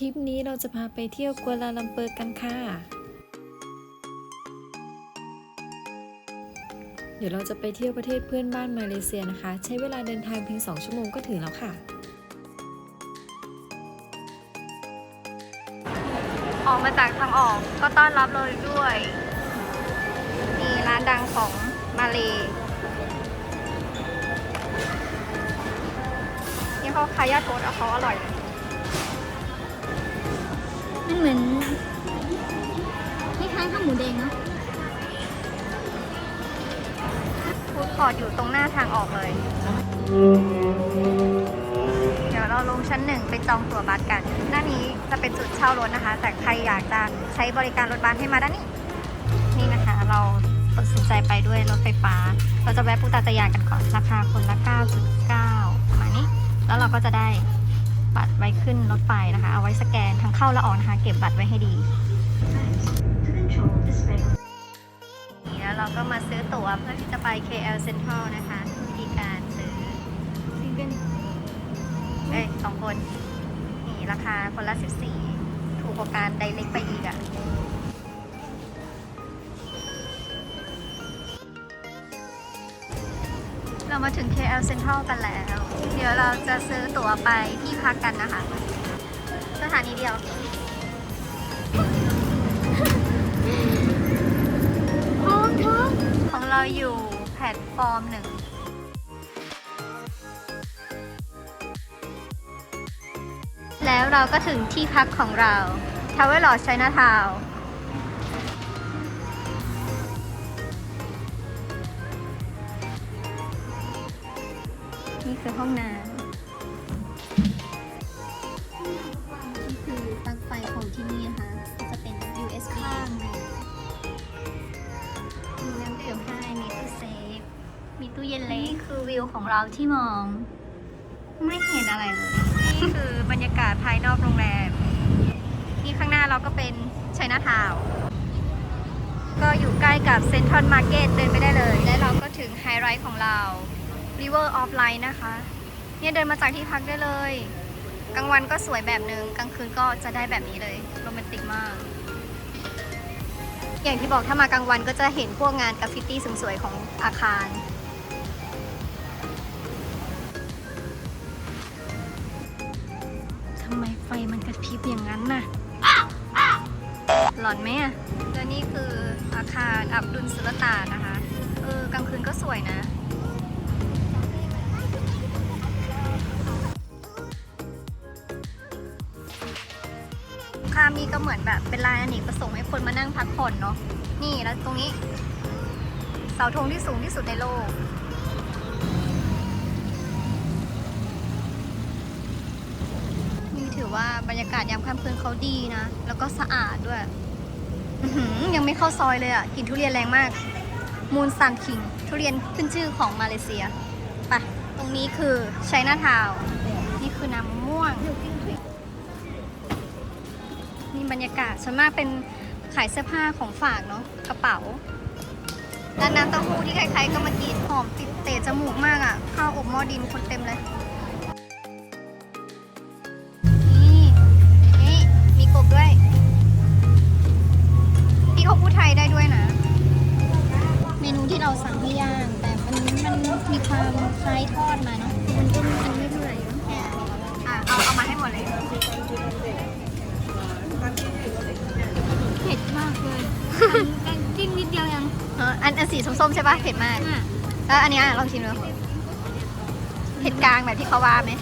ทริปนี้เราจะพาไปเที่ยวกัวลาลัมเปอร์กันค่ะ เดี๋ยวเราจะไปเที่ยวประเทศเพื่อนบ้านมาเลเซียนะคะ ใช้เวลาเดินทางเพียง 2 ชั่วโมงก็ถึงแล้วค่ะ ออกมาจากทางออกก็ต้อนรับเราด้วยมีร้านดังของมาเลนี่เขาคายาโทสอะเขาอร่อย มันเหมือนคล้ายๆข้าวหมูแดงเนาะฟูดคอร์ทอยู่ตรงหน้าทางออกเลย เดี๋ยวเราลงชั้นหนึ่งไปจองตั๋วบัสกัน หน้านี้จะเป็นจุดเช่ารถนะคะ แต่ใครอยากจะใช้บริการรถบัสให้มาด้านนี้ นี่นะคะ เราตัดสินใจไปด้วยรถไฟฟ้า เราจะแวะปูตาตะยานกันก่อน ราคาคนละ 9.9ประมาณนี้ แล้วเราก็จะได้ บัตรไว้ขึ้นรถไฟนะคะ เอาไว้สแกนทั้งเข้าและออกนะคะ เก็บบัตรไว้ให้ดีนี่แล้วเราก็มาซื้อตั๋วเพื่อที่จะไป KL Central นะคะ วิธีการซื้อซิงเกิลเอ้ยสองคน นี่ราคาคนละ 14 ถูกกว่าการไดเล็กไปอีกอะ่ะ เรามาถึง KL Central กันแล้ว เดี๋ยวเราจะซื้อตั๋วไปที่พักกันนะคะ สถานีเดียวท้องท้องของเราอยู่แพลตฟอร์มหนึ่งแล้วเราก็ถึงที่พักของเราทาวเวอร์ลอดไชน่าทาวนี่ คือห้องน้นี่คือปลั๊กไฟของที่นี่นะคะก็จะเป็น USB ำข้างมีน้ำดื่มให้มีตู้เซฟ มีตู้เย็นเล็กคือวิวของเราที่มอง ไม่เห็นอะไรเลย นี่คือบรรยากาศภายนอกโรงแรม นี่ข้างหน้าเราก็เป็นไชน่าทาวน์ก็อยู่ใกล้กับเซ็นทรัลมาร์เก็ตเดินไปได้เลย และเราก็ถึงไฮไลท์ของเรา River of Light นะคะ เนี่ยเดินมาจากที่พักได้เลย กลางวันก็สวยแบบหนึ่งกลางคืนก็จะได้แบบนี้เลยโรแมนติกมาก อย่างที่บอกถ้ามากลางวันก็จะเห็นพวกงานกราฟฟิตี้สวยๆของอาคารทำไมไฟมันกระพริบอย่างนั้นน่ะหลอนไหมอะและนี่คืออาคารอับดุลสุลต่านนะคะ เออกลางคืนก็สวยนะ แบบเป็นลานอเนกประสงค์ให้คนมานั่งพักผ่อนเนาะนี่แล้วตรงนี้ เสาธงที่สูงที่สุดในโลก นี่ถือว่าบรรยากาศยามค่ำคืนเขาดีนะ แล้วก็สะอาดด้วยยังไม่เข้าซอยเลยอะกลินทุเรียนแรงมาก มูนซันคิง ทุเรียนขึ้นชื่อของมาเลเซียไปตรงนี้คือไชน่าทาวน์นี่คือน้ำม่วง นี่บรรยากาศส่วนมากเป็นขายเสื้อผ้าของฝากเนาะกระเป๋าร้านน้ำเต้าหู้ที่ใครๆก็มากินหอมติดเตะจมูกมากอะ่ะข้าวอบหม้อดินคนเต็มเลย เผ็ดมากอะแล้วอันเนี้ยลองชิมดูเผ็ดกลางแบบที่เขาว่าไหม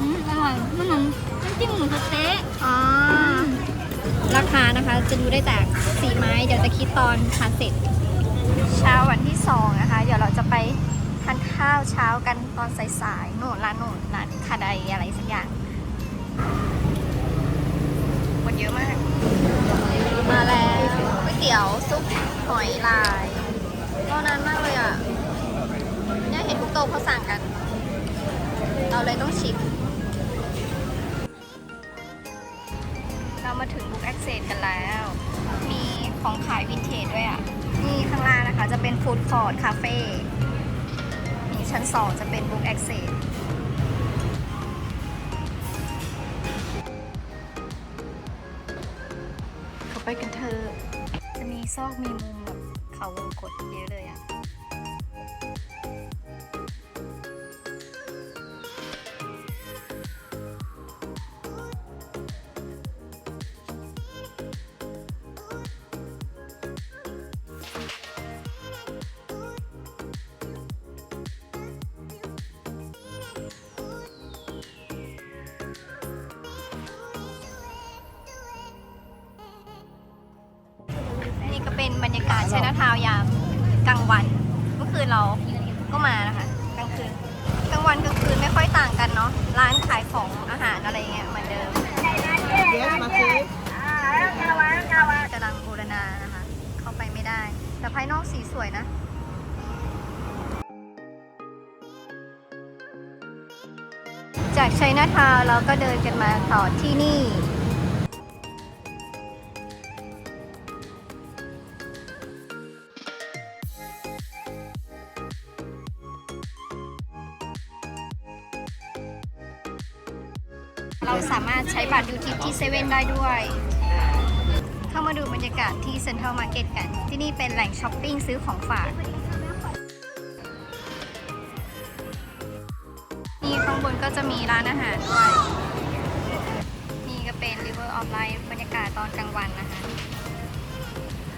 อืมอร่อยมันเหมือนน้ำจิ้มหมูสะเต๊ะอ๋อราคานะคะจะดูได้จากสีไม้ เดี๋ยวจะคิดตอนทานเสร็จ เช้าวันที่สองนะคะ เดี๋ยวเราจะไปทานข้าวเช้ากันตอนสายๆโน่นร้านโน่นร้านคาไดอะไรสักอย่างคน เยอะมาก มาแล้วก๋วยเตี๋ยวซุปหอยลายรอนานมากเลยอะ เนี่ยเห็นทุกโต๊ะเขาสั่งกัน เราเลยต้องชิม เรามาถึงบุ๊กแอคเซสกันแล้ว มีของขายวินเทจด้วยอะ นี่ข้างล่างนะคะจะเป็นฟู้ดคอร์ t คาเฟ่ นี่ชั้น2จะเป็นบุ๊กแอคเซส กันเถอะ จะมีซอกมีมุมแบบเขาวงกดเยอะเลย เป็นบรรยากาศชนะทาวยามกลางวัน เมื่อคืนเราก็มานะคะกลางคืนกลางวันกลางคืนไม่ค่อยต่างกันเนาะร้านขายของอาหารอะไรเงี้ยเหมือนเดิมเดี๋ยวมาซื้อกำลังบูรณานะคะ เข้าไปไม่ได้ แต่ภายนอกสีสวยนะจากชัยนาทาวน์เราก็เดินกันมาต่อที่นี่ เราสามารถใช้บัตรดูทิปที่เซเว่นได้ด้วย เข้ามาดูบรรยากาศที่เซ็นทรัลมาร์เก็ตกัน ที่นี่เป็นแหล่งช้อปปิ้งซื้อของฝาก นี่ข้างบนก็จะมีร้านอาหารด้วย นี่ก็เป็น River of Light บรรยากาศตอนกลางวันนะคะ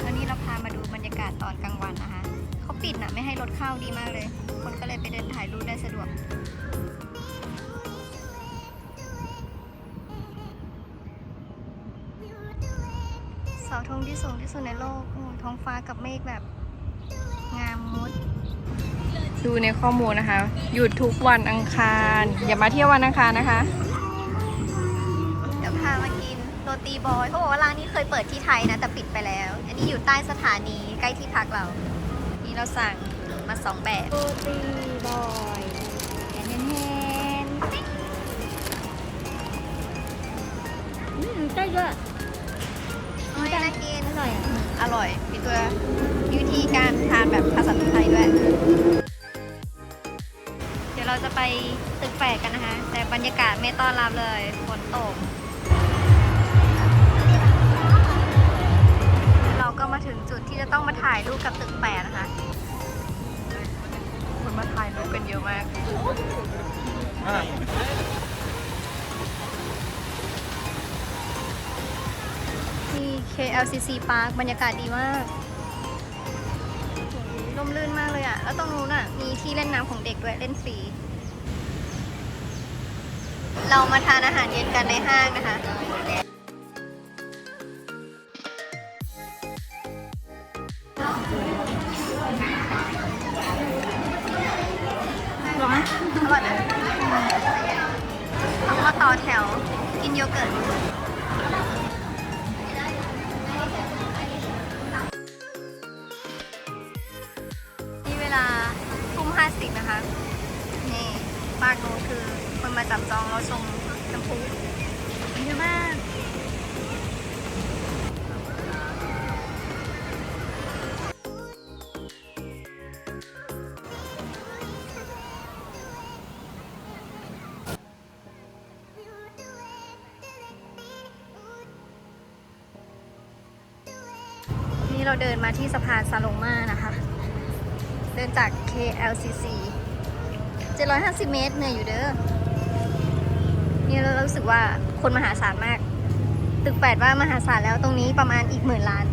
แล้วนี่เราพามาดูบรรยากาศตอนกลางวันนะคะ เขาปิดนะไม่ให้รถเข้าดีมากเลย คนก็เลยไปเดินถ่ายรูปได้สะดวก ที่สูงที่สุดในโลกโอ้ท้องฟ้ากับเมฆแบบงามมุด ดูในข้อมูลนะคะ หยุดทุกวันอังคาร อย่ามาเที่ยววันอังคารนะคะ เดี๋ยวพามากินโรตีบอยเขาบอกว่าร้านนี้เคยเปิดที่ไทยนะ แต่ปิดไปแล้ว อันนี้อยู่ใต้สถานีใกล้ที่พักเรา นี่เราสั่งมาสองแบบโรตีบอยแฮนแฮนอืมได้เย อะโอ้ยน่ากินอร่อยอะอร่อย มีตัววิธีการทานแบบภาษาไทยด้วย เดี๋ยวเราจะไปตึกแฝดกันนะคะ แต่บรรยากาศไม่ต้อนรับเลยฝนตก เราก็มาถึงจุดที่จะต้องมาถ่ายรูปกับตึกแปดนะคะ คนมาถ่ายรูปกันเยอะมาก KLCC Park บรรยากาศดีมากลมลื่นมากเลยอะแล้วตรงนู้นอะมีที่เล่นน้ำของเด็กด้วยเล่นฟรี เรามาทานอาหารเย็นกันในห้างนะคะร้อนอร่อยนะต้องมาต่อแถวกินโยเกิร์ต เราเดินมาที่สะพานซาลงมานะคะ เดินจาก KLCC 750 เมตรเหนื่อยอยู่เด้อนี่เรารู้สึกว่าคนมหาศาลมาก ตึกแปดว่ามหาศาลแล้วตรงนี้ประมาณอีกหมื่นล้าน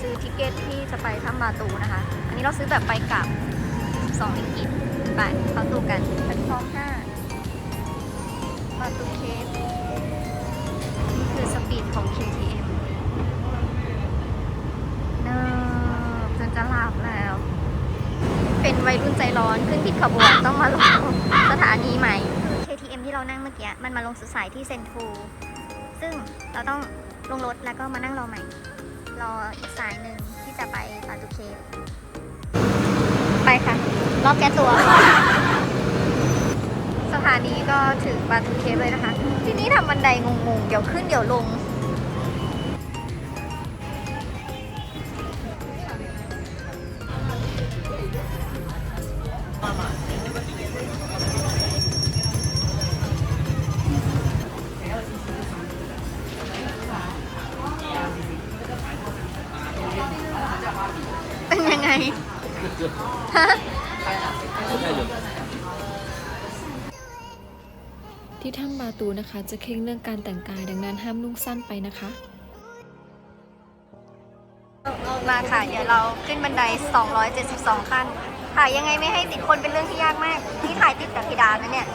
ซื้อทิเกตที่จะไปถ้ำบาตูนะคะ อันนี้เราซื้อแบบไปกลับ2ลิงกิตไปเข้าตูกันแพลตฟอร์ม5บาตูเคฟนี่คือสปีดของ KTM เนิบจนจะหลับแล้ว เป็นวัยรุ่นใจร้อนขึ้นผิดขบวนต้องมารอสถานีใหม่ KTM ที่เรานั่งเมื่ออกี้ มันมาลงสุดสายที่เซนทรูซึ่งเราต้องลงรถแล้วก็มานั่งรอใหม่ รออีกสายหนึ่งที่จะไปปาตูเคฟไปค่ะ รอบแก้ตัว สถานีก็ถึงปาตูเคฟเลยนะคะ ที่นี่ทำบันไดงงๆ เดี๋ยวขึ้นเดี๋ยวลง ที่ถ้ำบาตูนะคะ จะเคร่งเรื่องการแต่งกายดังนั้นห้ามนุ่งสั้นไปนะคะมาค่ะ เดี๋ยวเราขึ้นบันได 272 ขั้น ถ่ายยังไงไม่ให้ติดคนเป็นเรื่องที่ยากมาก นี่ถ่ายติดกับเพดานนะเนี่ย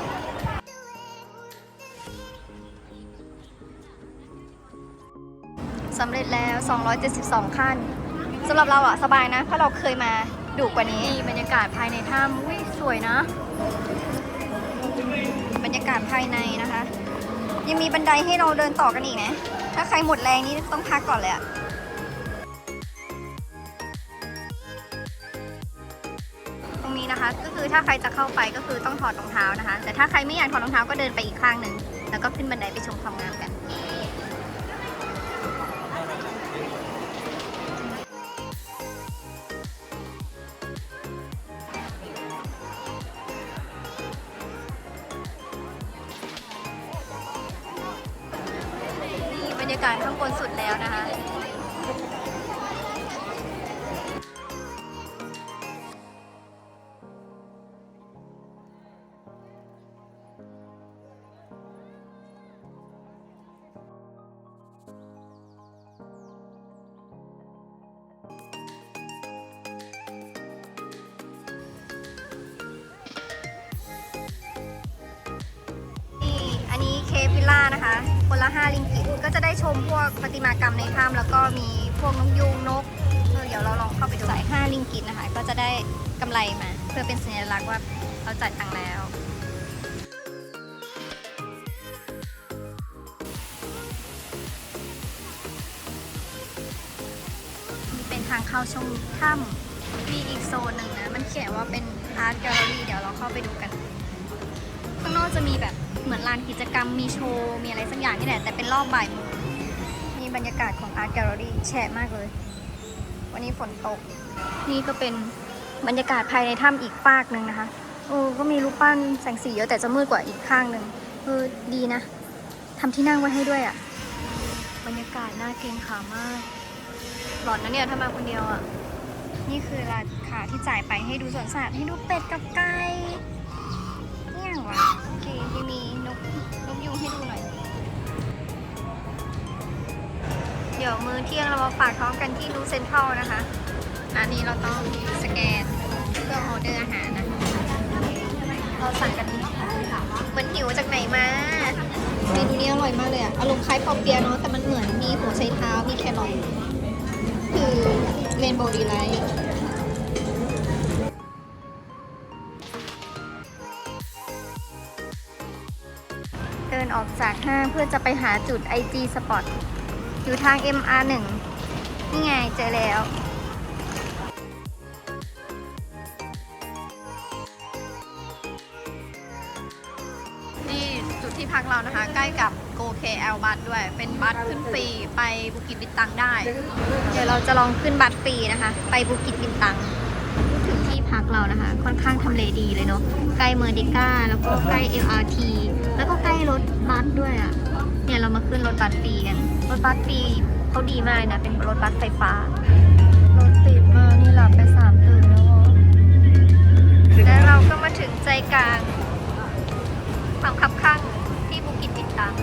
สำเร็จแล้ว 272 ขั้นสำหรับเราอะสบายนะ เพราะเราเคยมาดุกว่านี้นี่บรรยากาศภายในถ้ำอุ้ยสวยนะบ รรยากาศภายในนะคะ ยังมีบันไดให้เราเดินต่อกันอีกนะ ถ้าใครหมดแรงนี่ต้องพักก่อนเลยอะตรงนี้นะคะ ก็คือถ้าใครจะเข้าไปก็คือต้องถอดรองเท้านะคะ แต่ถ้าใครไม่อยากถอดรองเท้าก็เดินไปอีกข้างหนึ่งแล้วก็ขึ้นบันไดไปชมความงามกัน คนละ 5 ลิงกิตก็จะได้ชมพวกประติมากรรมในถ้ำแล้วก็มีพวกนกยูงนกเออเดี๋ยวเราลองเข้าไปดูสาย5ลิงกิตนะคะ ก็จะได้กำไรมา เพื่อเป็นสัญลักษณ์ว่าเราจ่ายตังค์แล้วนี่เป็นทางเข้าชมถ้ำมีอีกโซนหนึ่งนะ มันเขียนว่าเป็นอาร์ตแกลเลอรี่เดี๋ยวเราเข้าไปดูกัน ข้างนอกจะมีแบบ เหมือนลานกิจกรรมมีโชว์ มีอะไรสักอย่างนี่แหละ แต่เป็นรอบบ่ายโมงมีบรรยากาศของอาร์ตแกลเลอรี่แฉะมากเลย วันนี้ฝนตก นี่ก็เป็นบรรยากาศภายในถ้ำอีกฟากหนึ่งนะคะโอ้ก็มีรูปปั้นแสงสีเยอะแต่จะมืดกว่าอีกข้างหนึ่งเออดีนะทำที่นั่งไว้ให้ด้วยอะ่ะ บรรยากาศน่าเกรงขามาก หลอนนะเนี่ยถ้ามาคนเดียวอะ่ะ นี่คือราคาที่จ่ายไปให้ดูสวนสัตว์ให้ดูเป็ดกับไก่เนี่ยงวะ โอเคที่มีนกนกยุงให้ดูหน่อย เดี๋ยวมื้อเที่ยงเรามาฝากท้องกันที่นูเซ็นทรัลนะคะร้านนี้เราต้องสแกนเพื่อออเดอร์อาหารนะเราสั่งกันเหมือนหิวจากไหนมาเมนูนี้อร่อยมากเลยอะอารมณ์คล้ายปอเปียะเนาะแต่มันเหมือนมีหัวไชเท้ามีแครอทคือเรนโบว์ดีไลท์ เพื่อจะไปหาจุด IG Spot อยู่ทาง MR1 นี่ไงเจอแล้ว นี่จุดที่พักเรานะคะ ใกล้กับ Go KL บัสด้วย เป็นบัสขึ้นฟรีไปบุกิจบินตังได้ เดี๋ยวเราจะลองขึ้นบัสฟรีนะคะ ไปบุกิจบินตัง พักเรานะคะ ค่อนข้างทำเลดีเลยเนาะใกล้เมอร์ดิก้าแล้วก็ใกล้ LRT แล้วก็ใกล้รถบัสด้วยอะ่ะเนี่ยเรามาขึ้นรถบัสฟรีกันรถบัสฟรีเขาดีมากนะเป็นรถบัสไฟฟ้ารถติดมากนี่หลับไปสามตื่นแล้วแล้วเราก็มาถึงใจกลางความคับข้างที่บุกิจบินตัง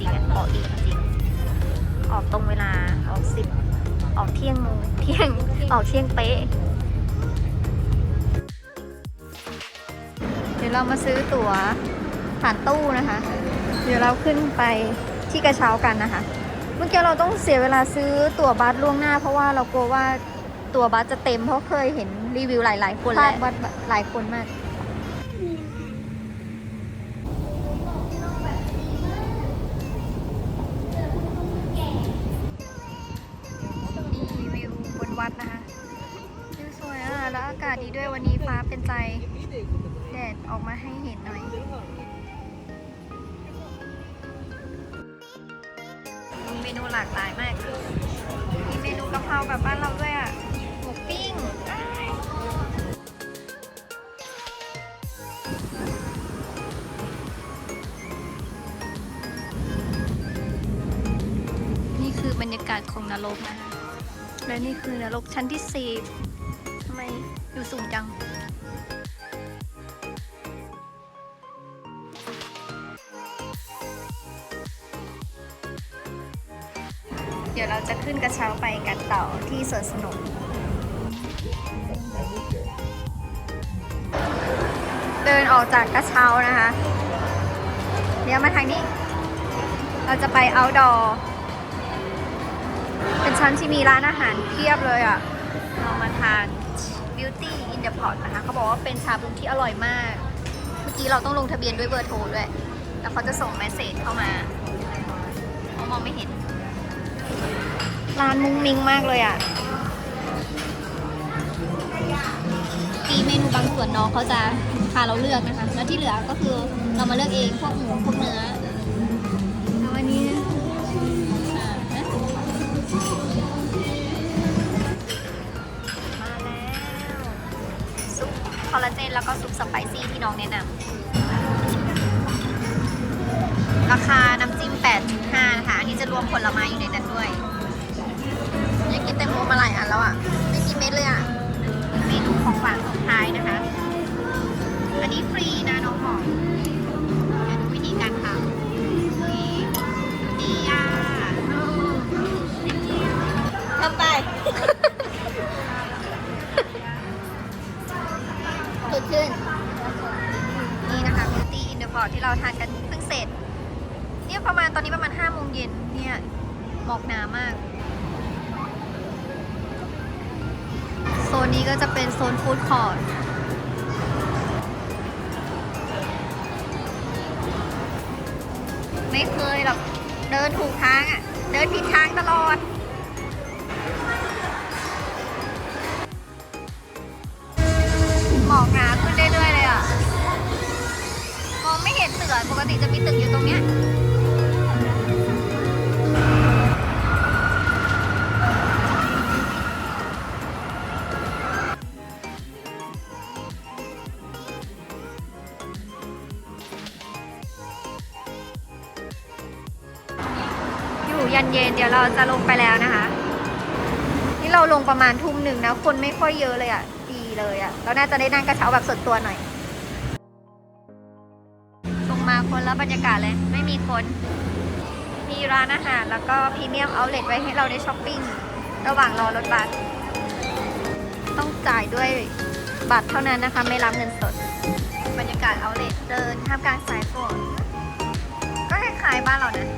จริงๆอะเบาะดีจริงๆออกตรงเวลาออกสิบออกเที่ยงโมงเที่ยงออกเที่ยงเป๊ะเดี๋ยวเรามาซื้อตั๋วผ่านตู้นะคะ เดี๋ยวเราขึ้นไปที่กระเช้ากันนะคะ เมื่อกี้เราต้องเสียเวลาซื้อตั๋วบัสล่วงหน้า เพราะว่าเรากลัวว่าตั๋วบัสจะเต็มเพราะเคยเห็นรีวิวหลาย ๆ คนแล้วบัสหลายคนมากากาศของนรกนะคะและนี่คือนรกชั้นที่สี่ทำไมอยู่สูงจัง เดี๋ยวเราจะขึ้นกระเช้าไปกันต่อที่สวนสนุกเดินออกจากกระเช้านะคะ เดี๋ยวมาทางนี้ เราจะไป outdoor ชั้นที่มีร้านอาหารเพียบเลยอะ่ะเรามาทาน Beauty in the Pot นะคะ เขาบอกว่าเป็นชาบูที่อร่อยมาก เมื่อกี้เราต้องลงทะเบียนด้วยเบอร์โทรด้วย แล้วเขาจะส่งเมสเซจเข้ามาเพรามองไม่เห็น ร้านมุ้งมิ้งมากเลยอะ่ะมีเมนูบางส่วนน้องเขาจะพาเราเลือกนะคะ แล้วที่เหลือก็คือเรามาเลือกเองพวกหมูพวกเนื้อ อลลาเจน แล้วก็ซุปสไปซี่ที่น้องแนะนำราคาน้ำจิ้ม 8.5 นะคะ อันนี้จะรวมผลไม้อยู่ในนั้นด้วยยังกินแตงโมมาหลายอันแล้วอะ ไม่กินเม็ดเลยอะ เมนูของหวานสุดท้ายนะคะ อันนี้ฟรีนะน้องหอม ดชื่น นี่นะคะ Beauty in the Pot ที่เราทานกันเพิ่งเสร็จ เนี่ยประมาณตอนนี้ประมาณ5โมงเย็นเนี่ยหมอกหนามาก โซนนี้ก็จะเป็นโซนฟู้ดคอร์ทไม่เคยหรอกเดินถูกทางอะ เดินผิดทางตลอด อปกติจะมีตึกอยู่ตรงเนี้ยอยู่ยันเย็นเดี๋ยวเราจะลงไปแล้วนะคะ นี่เราเราลงประมาณทุ่มหนึ่งนะ คนไม่ค่อยเยอะเลยอะ่ะ ดีเลยอะ่ะ เราน่าจะได้นั่งกระเช้าแบบส่วนตัวหน่อย คนละบรรยากาศเลย ไม่มีคน มีร้านอาหารแล้วก็พรีเมียมเอาเลทไว้ให้เราได้ช้อปปิ้ง ระหว่างรอรถบัส ต้องจ่ายด้วยบัตรเท่านั้นนะคะ ไม่รับเงินสด บรรยากาศเอาเลทเดินท่ามกลางสายฝนก็คล้ายๆบ้านเรานะ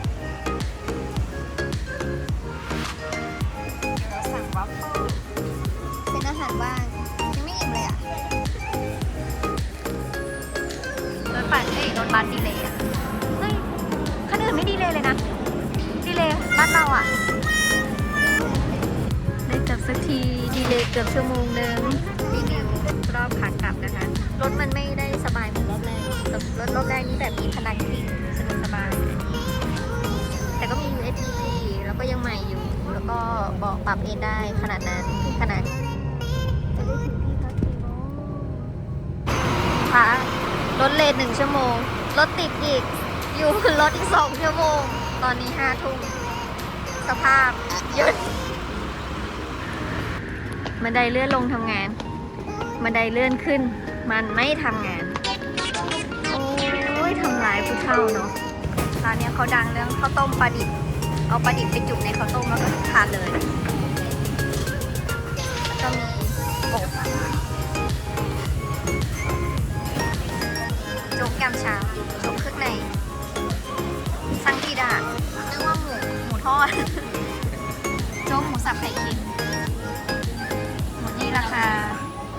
เราสั่งวัฟเฟิลเป็นอาหารว่าง รถบัสเอ้ยรถบัสดีเลยอะเฮ้ยคันอื่นไม่ดีเลยเลยนะ ดีเลยบ้านเราอะได้กลับสักทีดีเลยเกือบชั่วโมงหนึ่งรีวิวรอบขากลับนะคะ รถมันไม่ได้สบายเหมือนรอบแรกแต่รถรอบแรกนี่แบบมีพนักพิงสะดวกสบาย แต่ก็มี USB แล้วก็ยังใหม่อยู่ แล้วก็เบอกปรับเอนได้ขนาดนั้นขนาดจะได้ถึงที่พักกี่โมงคะ รถเลทหนึ่งชั่วโมง รถติดอีก อยู่รถอีกสองชั่วโมง ตอนนี้ห้าทุ่มสภาพเยอะบันไดเลื่อนลงทำงานบันไดเลื่อนขึ้น มันไม่ทำงาน โอ้ยทำร้ายผู้เฒ่าเนาะ ร้านนี้เขาดังเรื่องข้าวต้มปลาดิบ เอาปลาดิบไปจุ่มในข้าวต้มแล้วก็ทานเลย โจ๊กแกมเช้าโจ๊กเครื่องในซังกีดานึกว่าหมูหมูทอด โจ๊กหมูสับไข่เค็มหมดนี่ราคา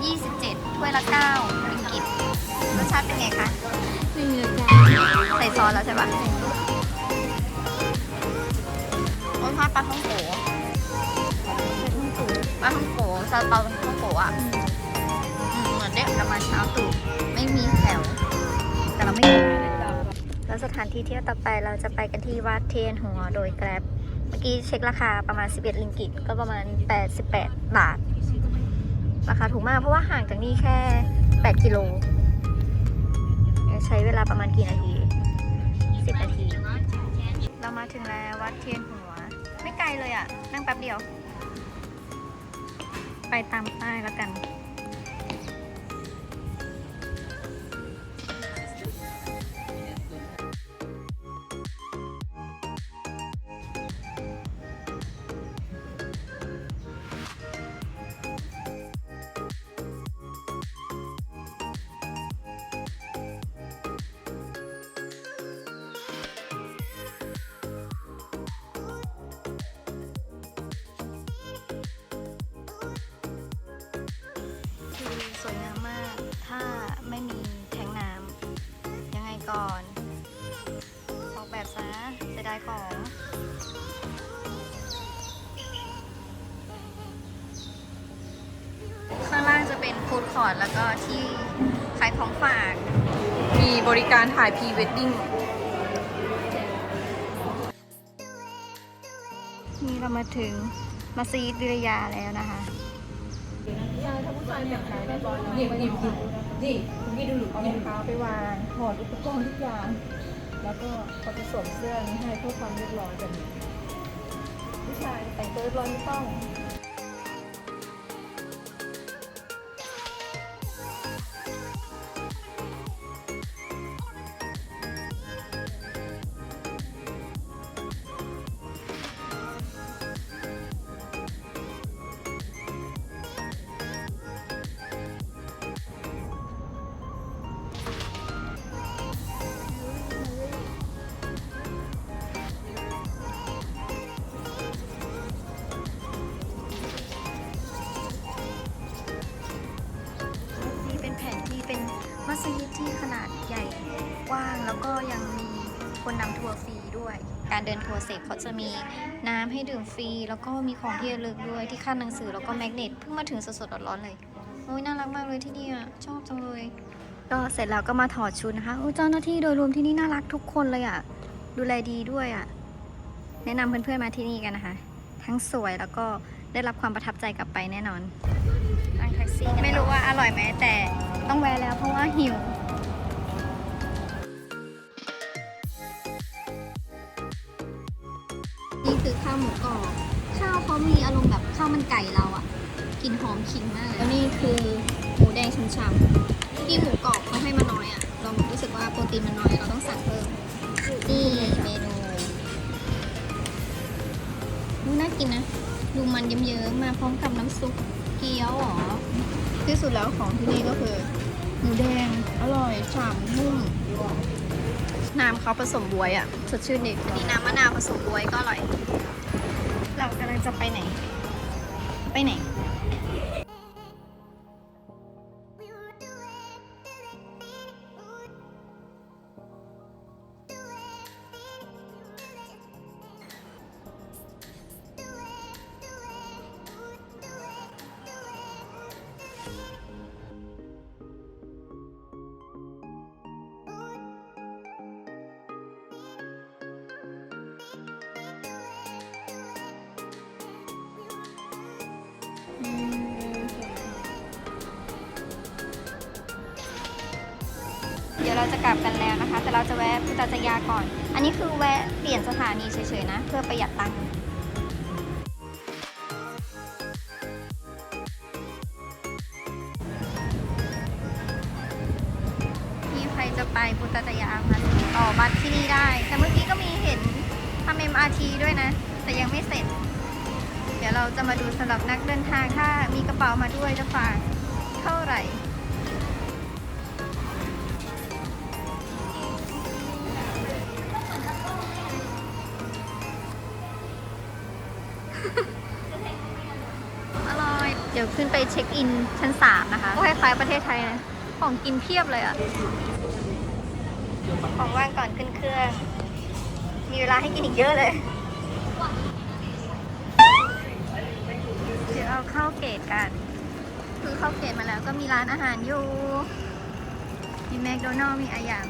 27 ถ้วยละ9ริงกิตรสชาติเป็นไงคะไม่มีจ้าใส่ซอสแล้วใช่ปะรสชาติปลาท่องโกปลาท่องโกซาลาเปาปลาท่องโกอะอืมเหมือนเด็กกลับมาเช้าตู่ไม่มีแถวแต่ เราไม่กินแล้วสถานที่เที่ยวต่อไปเราจะไปกันที่วัดเทียนหัวโดยแกร็บเมื่อกี้เช็คราคาประมาณ 11 ลิงกิตก็ประมาณ 88 บาท ราคาถูกมากเพราะว่าห่างจากนี่แค่ 8 กิโล ใช้เวลาประมาณกี่นาที 10 นาที เรามาถึงแล้ววัดเทียนหัว ไม่ไกลเลยอะ่ะ นั่งแป๊บเดียว ไปตามป้ายแล้วกัน เสียดายของ ข้างล่างจะเป็นฟูดคอร์ทแล้วก็ที่ขายของฝาก มีบริการถ่ายพรีเวดดิ้งนี่เรามาถึงมัสยิดดิรยาแล้วนะคะหยิบหยิบหยิบนี่คุณพี่ดูหลุมเอารองเท้าไปวางถอดอุปกรณ์ทุกอย่าง แล้วก็เขาจะสวมเสื้อนี้ให้เพื่อความเรียบร้อยกันผู้ชายแต่งตัวเรียบร้อยไม่ต้อง แล้วก็ยังมีคนนำทัวร์ฟรีด้วย การเดินทัวร์เสร็จเขาจะมีน้ำให้ดื่มฟรี แล้วก็มีของที่ระลึกด้วยที่ขั้นหนังสือแล้วก็แมกเนตเพิ่งมาถึงสดๆร้อนๆเลยโอ้ยน่ารักมากเลยที่นี่อะชอบจังเลย ก็เสร็จแล้วก็มาถอดชุดนะคะโอ้เจ้าหน้าที่โดยรวมที่นี่น่ารักทุกคนเลยอะดูแลดีด้วยอะแนะนำเพื่อนๆมาที่นี่กันนะคะ ทั้งสวยแล้วก็ได้รับความประทับใจกลับไปแน่นอนนั่งแท็กซี่ไม่รู้ว่าอร่อยไหมแต่ต้องแวะแล้วเพราะว่าหิว อข้าวหมูกรอบข้าวเขามีอารมณ์แบบข้าวมันไก่เราอะกลิ่นหอมขิงมากเลยแล้วนี่คือหมูแดงช่ำๆที่หมูกรอบเขาให้มาน้อยอะเรารู้สึกว่าโปรตีนมันน้อยเราต้องสั่งเพิ่มนี่เมนูดูน่ากินนะดูมันเยิ้มๆมาพร้อมกับน้ำซุปเกี๊ยวเหรอที่สุดแล้วของที่นี่ก็คือหมูแดงอร่อยฉ่ำนุ่มน้ำเขาผสมบวยอะสดชื่นดีอันนี้น้ำมะนาวผสมบวยก็อร่อย เรากำลังจะไปไหน ไปไหน แต่เราจะยาก่อน อันนี้คือแวะเปลี่ยนสถานีเฉยๆนะ เพื่อประหยัดตังค์มีใครจะไปพุทธจยามาต่อบัสที่นี่ได้ แต่เมื่อกี้ก็มีเห็นทำ MRT ด้วยนะ แต่ยังไม่เสร็จ เดี๋ยวเราจะมาดูสำหรับนักเดินทางถ้ามีกระเป๋ามาด้วยจะฝากเท่าไหร่ ช็คอินชั้น 3 นะคะ ก็คล้ายๆประเทศไทยนะของกินเพียบเลยอะของว่างก่อนขึ้นเครื่อง มีเวลาให้กินอีกเยอะเลย เดี๋ยวเอาเข้าเกตกัน คือเข้าเกตมาแล้วก็มีร้านอาหารอยู่ มีแมคโดนัลล์มีอายัง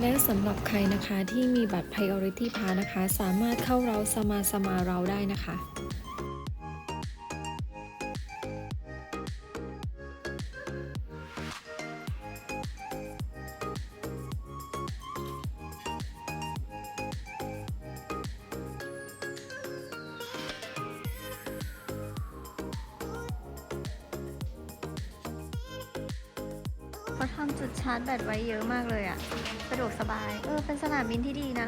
และสำหรับใครนะคะที่มีบัตร Priority Pass นะคะ สามารถเข้าเราสมาสมาเราได้นะคะามินที่ดีนะ